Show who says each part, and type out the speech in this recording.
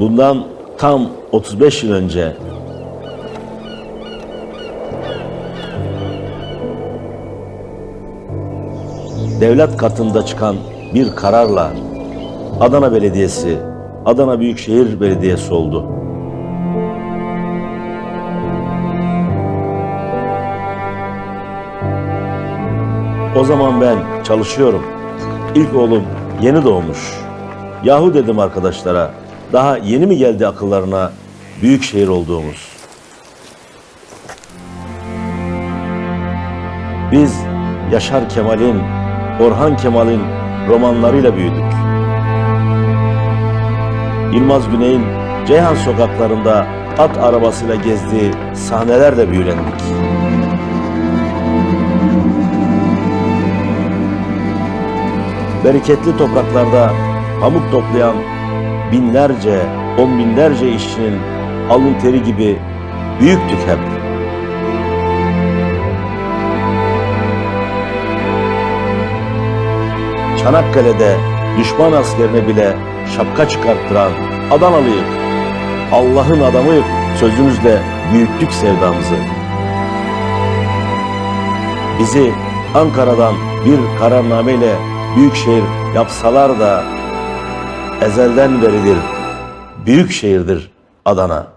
Speaker 1: Bundan tam 35 yıl önce devlet katında çıkan bir kararla Adana Belediyesi, Adana Büyükşehir Belediyesi oldu. O zaman ben çalışıyorum. İlk oğlum yeni doğmuş. Yahu dedim arkadaşlara, daha yeni mi geldi akıllarına büyük şehir olduğumuz? Biz Yaşar Kemal'in, Orhan Kemal'in romanlarıyla büyüdük. Yılmaz Güney'in Ceyhan sokaklarında at arabasıyla gezdiği sahnelerle büyülendik. bereketli topraklarda pamuk toplayan binlerce, on binlerce işçinin alın teri gibi büyüktük hep. Çanakkale'de düşman askerine bile şapka çıkarttıran Adanalıyık. Allah'ın adamıyık sözümüzle büyüttük sevdamızı. Bizi Ankara'dan bir kararnameyle büyükşehir yapsalar da ezelden beridir büyük şehirdir Adana.